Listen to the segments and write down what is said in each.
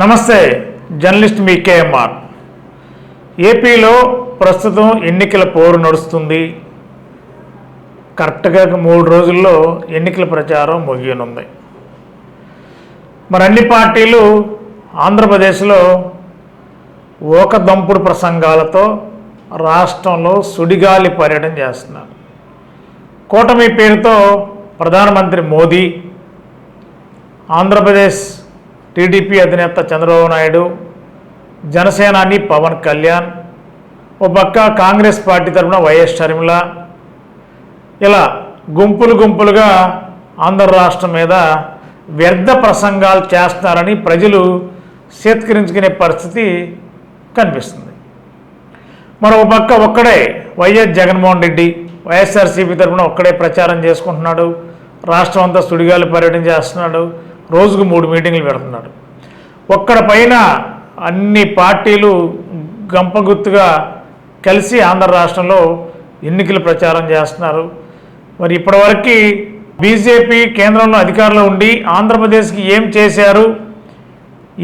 నమస్తే జర్నలిస్ట్ మీ కేఎంఆర్. ఏపీలో ప్రస్తుతం ఎన్నికల పోరు నడుస్తుంది. కరెక్ట్గా మూడు రోజుల్లో ఎన్నికల ప్రచారం ముగియనుంది. మరి అన్ని పార్టీలు ఆంధ్రప్రదేశ్లో ఓక దంపుడు ప్రసంగాలతో రాష్ట్రంలో సుడిగాలి పర్యటన చేస్తున్నారు. కూటమి పేరుతో ప్రధానమంత్రి మోదీ ఆంధ్రప్రదేశ్ టీడీపీ అధినేత చంద్రబాబు నాయుడు జనసేనాని పవన్ కళ్యాణ్ ఓ పక్క కాంగ్రెస్ పార్టీ తరఫున వైఎస్ షర్మిల. ఇలా గుంపులు గుంపులుగా ఆంధ్ర రాష్ట్రం మీద వ్యర్థ ప్రసంగాలు చేస్తున్నారని ప్రజలు సేత్కరించుకునే పరిస్థితి కనిపిస్తుంది. మరో పక్క ఒక్కడే వైఎస్ జగన్మోహన్ రెడ్డి వైఎస్ఆర్సీపీ తరఫున ఒక్కడే ప్రచారం చేసుకుంటున్నాడు రాష్ట్రం అంతా సుడిగాలు పర్యటన చేస్తున్నాడు రోజుకు మూడు మీటింగ్లు పెడుతున్నాడు. ఒక్కడ పైన అన్ని పార్టీలు గంపగుత్తుగా కలిసి ఆంధ్ర రాష్ట్రంలో ఎన్నికల ప్రచారం చేస్తున్నారు. మరి ఇప్పటివరకు బీజేపీ కేంద్రంలో అధికారంలో ఉండి ఆంధ్రప్రదేశ్కి ఏం చేశారు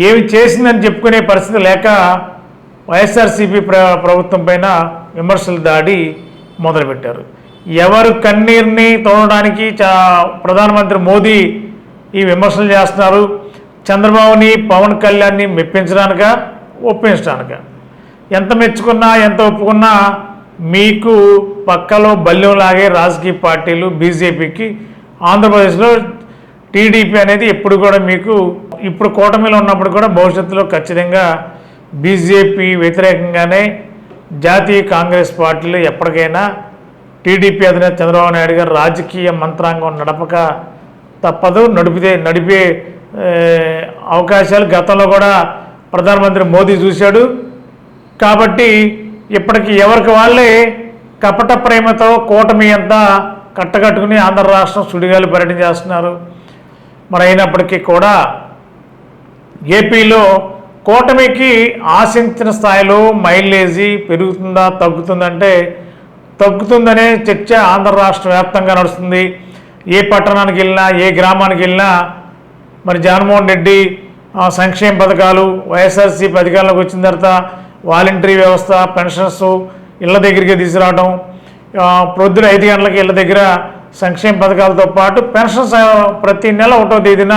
ఏమి చేసిందని చెప్పుకునే పరిస్థితి లేక వైఎస్ఆర్సీపీ ప్ర ప్రభుత్వం పైన విమర్శలు దాడి మొదలుపెట్టారు. ఎవరు కన్నీరుని తోడడానికి చా ప్రధానమంత్రి మోదీ ఈ విమర్శలు చేస్తున్నారు. చంద్రబాబుని పవన్ కళ్యాణ్ని మెప్పించడానిక ఒప్పించడానిక? ఎంత మెచ్చుకున్నా ఎంత ఒప్పుకున్నా మీకు పక్కలో బల్యంలాగే రాజకీయ పార్టీలు బీజేపీకి ఆంధ్రప్రదేశ్లో టీడీపీ అనేది ఎప్పుడు కూడా మీకు ఇప్పుడు కూటమిలో ఉన్నప్పుడు కూడా భవిష్యత్తులో ఖచ్చితంగా బీజేపీ వ్యతిరేకంగానే జాతీయ కాంగ్రెస్ పార్టీలు ఎప్పటికైనా టీడీపీ అధినేత చంద్రబాబు నాయుడు గారు రాజకీయ మంత్రాంగం నడపక తప్పదు. నడిపితే నడిపే అవకాశాలు గతంలో కూడా ప్రధానమంత్రి మోదీ చూశాడు. కాబట్టి ఇప్పటికి ఎవరికి వాళ్ళే కపట ప్రేమతో కూటమి అంతా కట్టకట్టుకుని ఆంధ్ర రాష్ట్రం సుడిగాలి పర్యటన చేస్తున్నారు. మరి అయినప్పటికీ కూడా ఏపీలో కూటమికి ఆశించిన స్థాయిలో మైలేజీ పెరుగుతుందా తగ్గుతుందంటే తగ్గుతుందనే చర్చ ఆంధ్ర రాష్ట్ర వ్యాప్తంగా నడుస్తుంది. ఏ పట్టణానికి వెళ్ళినా ఏ గ్రామానికి వెళ్ళినా మరి జగన్మోహన్ రెడ్డి సంక్షేమ పథకాలు వైఎస్ఆర్సీ పథకాలకు వచ్చిన తర్వాత వాలంటరీ వ్యవస్థ పెన్షన్స్ ఇళ్ళ దగ్గరికి తీసుకురావడం ప్రొద్దున ఐదు గంటలకి ఇళ్ళ దగ్గర సంక్షేమ పథకాలతో పాటు పెన్షన్స్ ప్రతి నెల ఒకటో తేదీన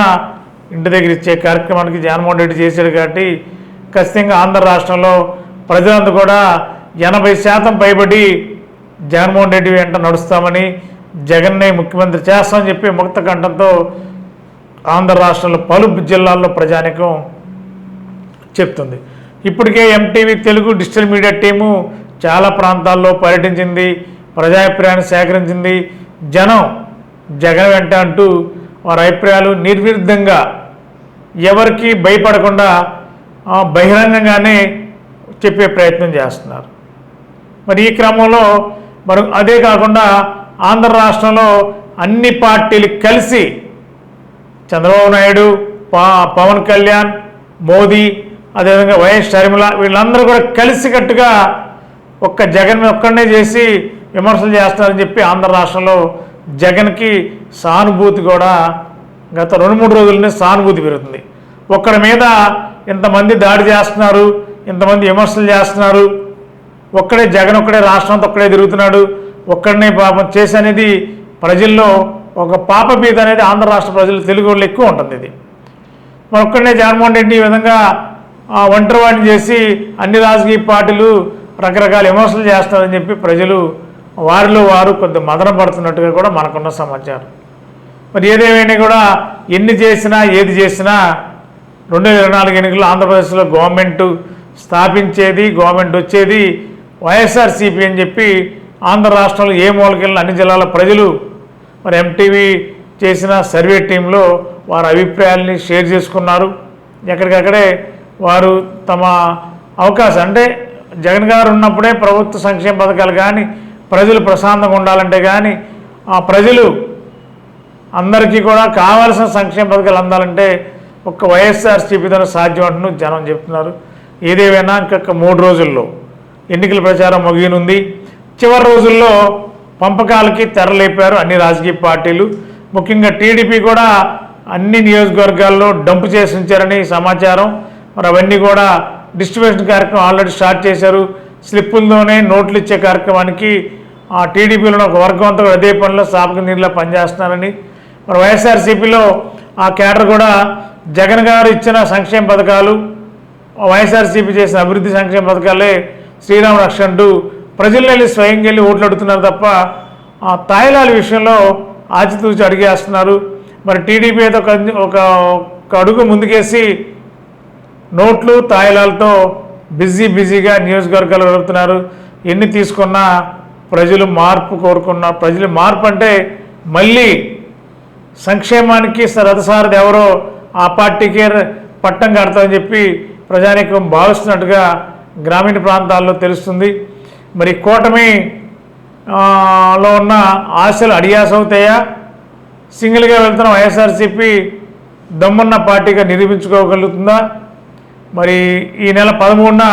ఇంటి దగ్గర ఇచ్చే కార్యక్రమానికి జగన్మోహన్ రెడ్డి చేశాడు కాబట్టి ఖచ్చితంగా ఆంధ్ర రాష్ట్రంలో ప్రజలందరూ కూడా ఎనభై శాతం పైబడి జగన్మోహన్ రెడ్డి వెంట నడుస్తామని జగన్నే ముఖ్యమంత్రి చేస్తామని చెప్పి ముక్త కంఠంతో ఆంధ్ర రాష్ట్రంలో పలు జిల్లాల్లో ప్రజానికం చెప్తుంది. ఇప్పటికే MTV Telugu digital media team చాలా ప్రాంతాల్లో పర్యటించింది ప్రజాభిప్రాయాన్ని సేకరించింది. జనం జగన్ వెంట అంటూ వారి అభిప్రాయాలు నిర్విరుద్ధంగా ఎవరికి భయపడకుండా బహిరంగంగానే చెప్పే ప్రయత్నం చేస్తున్నారు. మరి ఈ క్రమంలో మరి అదే కాకుండా ఆంధ్ర రాష్ట్రంలో అన్ని పార్టీలు కలిసి చంద్రబాబు నాయుడు పా పవన్ కళ్యాణ్ మోదీ అదేవిధంగా వైఎస్ షర్మిల వీళ్ళందరూ కూడా కలిసికట్టుగా ఒక్క జగన్ ఒక్కడనే చేసి విమర్శలు చేస్తున్నారని చెప్పి ఆంధ్ర రాష్ట్రంలో జగన్కి సానుభూతి కూడా గత రెండు మూడు రోజులనే సానుభూతి పెరుగుతుంది. ఒక్కడి మీద ఇంతమంది దాడి చేస్తున్నారు ఇంతమంది విమర్శలు చేస్తున్నారు ఒక్కడే జగన్ ఒక్కడే రాష్ట్రం అంతా ఒక్కడే తిరుగుతున్నాడు ఒక్కడనే పాపం చేసనేది అనేది ప్రజల్లో ఒక పాప మీద అనేది ఆంధ్ర రాష్ట్ర ప్రజలు తెలుగు వాళ్ళు ఎక్కువ ఉంటుంది ఇది. మరి ఒక్కడనే జగన్మోహన్ రెడ్డి ఈ విధంగా ఆ, ఒంటరి వాడిని చేసి అన్ని రాజకీయ పార్టీలు రకరకాల విమర్శలు చేస్తారని చెప్పి ప్రజలు వారిలో వారు కొద్ది మదన పడుతున్నట్టుగా కూడా మనకున్న సమాచారం. మరి ఏదేమైనా కూడా ఎన్ని చేసినా ఏది చేసినా రెండు వేల ఇరవై నాలుగు ఎన్నికల్లో ఆంధ్రప్రదేశ్లో గవర్నమెంట్ స్థాపించేది గవర్నమెంట్ వచ్చేది వైఎస్ఆర్సీపీ అని చెప్పి ఆంధ్ర రాష్ట్రంలో ఏ మూలకెళ్ళిన అన్ని జిల్లాల ప్రజలు మరి ఎంటీవీ చేసిన సర్వే టీంలో వారి అభిప్రాయాల్ని షేర్ చేసుకున్నారు. ఎక్కడికక్కడే వారు తమ అవకాశం అంటే జగన్ గారు ఉన్నప్పుడే ప్రభుత్వ సంక్షేమ పథకాలు కానీ ప్రజలు ప్రశాంతంగా ఉండాలంటే కానీ ఆ ప్రజలు అందరికీ కూడా కావాల్సిన సంక్షేమ పథకాలు అందాలంటే ఒక్క వైఎస్ఆర్సీపీతో సాధ్యం అంటున్నారు జనం చెప్తున్నారు. ఏదేమైనా ఇంకొక మూడు రోజుల్లో ఎన్నికల ప్రచారం ముగియనుంది. చివరి రోజుల్లో పంపకాలకి తెరలేపారు అన్ని రాజకీయ పార్టీలు. ముఖ్యంగా టీడీపీ కూడా అన్ని నియోజకవర్గాల్లో డంపు చేసి ఉంచారని సమాచారం. మరి అవన్నీ కూడా డిస్ట్రిబ్యూషన్ కార్యక్రమం ఆల్రెడీ స్టార్ట్ చేశారు. స్లిప్పులతోనే నోట్లు ఇచ్చే కార్యక్రమానికి ఆ టీడీపీలో ఒక వర్గం అంతా అదే పనిలో సాపక నీళ్ళ పనిచేస్తున్నారని. మరి వైఎస్ఆర్సీపీలో ఆ కేడర్ కూడా జగన్ గారు ఇచ్చిన సంక్షేమ పథకాలు వైఎస్ఆర్సీపీ చేసిన అభివృద్ధి సంక్షేమ పథకాలే శ్రీరామ రక్ష అంటూ ప్రజలు వెళ్ళి స్వయంగా వెళ్ళి ఓట్లు అడుగుతున్నారు తప్ప ఆ తాయిలాల విషయంలో ఆచితూచి అడిగేస్తున్నారు. మరి టీడీపీ అయితే ఒక ఒక అడుగు ముందుకేసి నోట్లు తాయిలాలతో బిజీ బిజీగా నియోజకవర్గాలు గడుపుతున్నారు ఎన్ని తీసుకున్నా ప్రజలు మార్పు కోరుకున్న ప్రజలు మార్పు అంటే మళ్ళీ సంక్షేమానికి రథసారథి ఎవరో ఆ పార్టీకే పట్టం కడతామని చెప్పి ప్రజానీకం భావిస్తున్నట్టుగా గ్రామీణ ప్రాంతాల్లో తెలుస్తుంది. మరి కూటమి లో ఉన్న ఆశలు అడియాస్ అవుతాయా సింగిల్గా వెళ్తున్న వైఎస్ఆర్సీపీ దమ్మున్న పార్టీగా నిరూపించుకోగలుగుతుందా? మరి ఈ నెల పదమూడున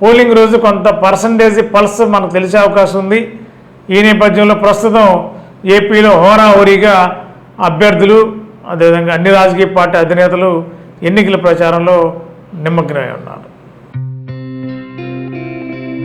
పోలింగ్ రోజు కొంత పర్సంటేజ్ పల్స్ మనకు తెలిసే అవకాశం ఉంది. ఈ నేపథ్యంలో ప్రస్తుతం ఏపీలో హోరాహోరీగా అభ్యర్థులు అదేవిధంగా అన్ని రాజకీయ పార్టీ అధినేతలు ఎన్నికల ప్రచారంలో నిమగ్నమై ఉన్నారు.